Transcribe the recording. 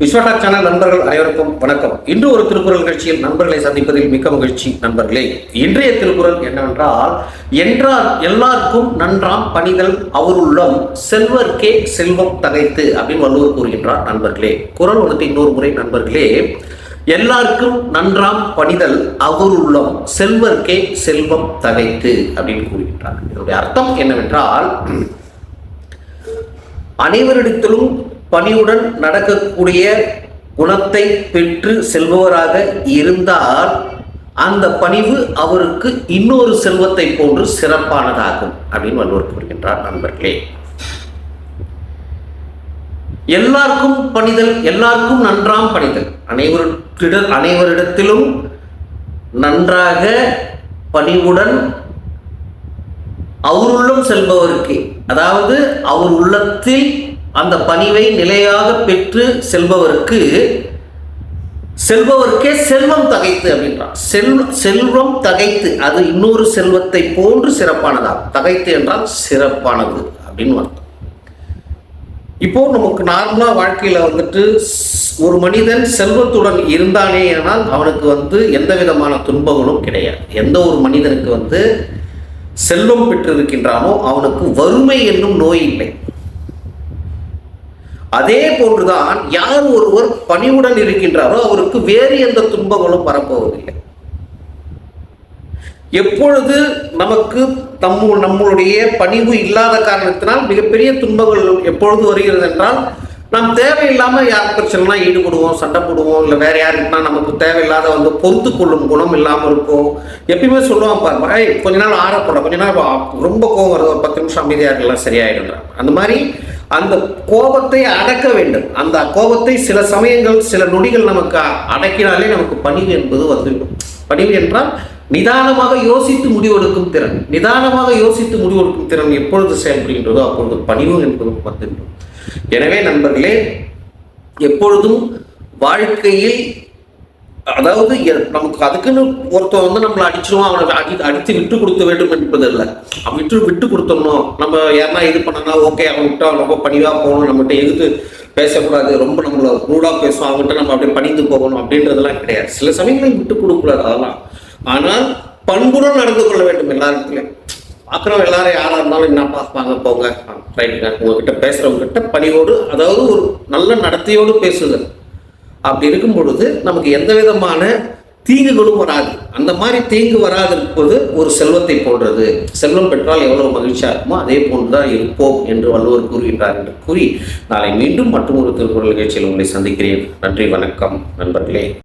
விஸ்வடாக் channel நண்பர்கள் அனைவருக்கும் வணக்கம். இன்று ஒரு திருக்குறள் நிகழ்ச்சியில் நண்பர்களை சந்திப்பதில் மிக்க மகிழ்ச்சி நண்பர்களே. இன்றைய திருக்குறள் என்னவென்றால் என்றால் எல்லாருக்கும் நன்றாம் பணிதல் அவருள்ளம் செல்வர்க்கே செல்வம் தகைத்து அப்படின்னு வள்ளுவர் கூறுகின்றார் நண்பர்களே. குரல் வந்துட்டு இன்னொரு முறை நண்பர்களே எல்லாருக்கும் நன்றாம் பணிதல் அவருள்ளம் செல்வர்க்கே செல்வம் தகைத்து அப்படின்னு கூறுகின்றார். இதனுடைய அர்த்தம் என்னவென்றால் அனைவரிடத்திலும் பணியுடன் நடக்கக்கூடிய குணத்தை பெற்று செல்பவராக இருந்தால் அந்த பணிவு அவருக்கு இன்னொரு செல்வத்தை போன்று சிறப்பானதாகும் அப்படின்னு வள்ளுவர் கூறுகின்றார் நண்பர்களே. எல்லாருக்கும் பணிதல் எல்லாருக்கும் நன்றாம் பணிதல். அனைவருக்கிட அனைவரிடத்திலும் நன்றாக பணிவுடன் அவருள்ளம் செல்பவருக்கு. அதாவது அவர் உள்ளத்தில் அந்த பணிவை நிலையாக பெற்று செல்பவருக்கு செல்பவருக்கே செல்வம் தகைத்து அப்படின்றான். செல் செல்வம் தகைத்து அது இன்னொரு செல்வத்தை போன்று சிறப்பானதாகும் தகைத்து என்றால் சிறப்பானது அப்படின்னு அர்த்தம். இப்போ நமக்கு நார்மலாக வாழ்க்கையில் வந்துட்டு ஒரு மனிதன் செல்வத்துடன் இருந்தானே ஆனால் அவனுக்கு வந்து எந்த விதமான துன்பங்களும் கிடையாது. எந்த ஒரு மனிதனுக்கு வந்து செல்வம் பெற்றிருக்கின்றானோ அவனுக்கு வறுமை என்னும் நோய் இல்லை. அதே போன்றுதான் யார் ஒருவர் பணிவுடன் இருக்கின்றாரோ அவருக்கு வேறு எந்த துன்பங்களும் வரப்போவதில்லை. எப்பொழுது நமக்கு தம்மு நம்மளுடைய பணிவு இல்லாத காரணத்தினால் மிகப்பெரிய துன்பங்கள் எப்பொழுது வருகிறது என்றால் நாம் தேவையில்லாமல் யார் பிரச்சனைனா ஈடுபடுவோம் சண்டை போடுவோம் இல்லை வேற யாருக்குனா நமக்கு தேவையில்லாத வந்து பொறுத்து கொள்ளும் குணம் இல்லாமல் இருக்கும் எப்பயுமே சொல்லுவான் பாருங்க ஏய் கொஞ்ச நாள் ஆறப்பட கொஞ்ச நாள் ரொம்ப கோவம் வருது ஒரு பத்து நிமிஷம் அமைதியாக இருக்கலாம் சரியாயிடுறான் அந்த மாதிரி அந்த கோபத்தை அடக்க வேண்டும். அந்த கோபத்தை சில சமயங்கள் சில நொடிகள் நமக்கு அடக்கினாலே நமக்கு பணிவு என்பது வந்துவிடும். பணிவு என்றால் நிதானமாக யோசித்து முடிவெடுக்கும் திறன். நிதானமாக யோசித்து முடிவெடுக்கும் திறன் எப்பொழுது செயல்படுகின்றதோ அப்பொழுது பணிவு என்பதும் வந்துவிடும். எனவே நண்பர்களே எப்பொழுதும் வாழ்க்கையில் அதாவது எ- நமக்கு அதுக்குன்னு ஒருத்தன் வந்து நம்மளை அடிச்சிருவோம் அவனை அடி அடித்து விட்டு கொடுக்க வேண்டும் என்பது இல்லை அவன் விட்டு விட்டு கொடுத்தோம்னோ நம்ம யாருன்னா இது பண்ணனா ஓகே அவன்கிட்ட ரொம்ப பணிவாக போகணும் நம்மகிட்ட எதிர்த்து பேசக்கூடாது ரொம்ப நம்மள ரூடாக பேசும் அவங்ககிட்ட நம்ம அப்படியே பணிந்து போகணும் அப்படின்றதெல்லாம் கிடையாது. சில சமயங்களில் விட்டு கொடுக்கூடாது அதெல்லாம். ஆனால் பண்புடன் நடந்து கொள்ள வேண்டும் எல்லாருக்குமே அப்புறம் எல்லாரும் யாராக இருந்தாலும் என்ன பார்ப்பாங்க போங்க ரைட்டுங்க உங்ககிட்ட பேசுறவங்க கிட்ட பணியோடு அதாவது ஒரு நல்ல நடத்தையோடு பேசுதல். அப்படி இருக்கும் பொழுது நமக்கு எந்த விதமான தீங்குகளும் வராது. அந்த மாதிரி தீங்கு வராதிருப்பது ஒரு செல்வத்தை போன்றது. செல்வம் பெற்றால் எவ்வளவு மகிழ்ச்சியாக இருக்குமோ அதே போன்றுதான் இருப்போம் என்று வள்ளுவர் கூறுகின்றார் என்று கூறி நாளை மீண்டும் மற்றும் ஒரு திருக்குறள் நிகழ்ச்சியில் உங்களை சந்திக்கிறேன். நன்றி வணக்கம் நண்பர்களே.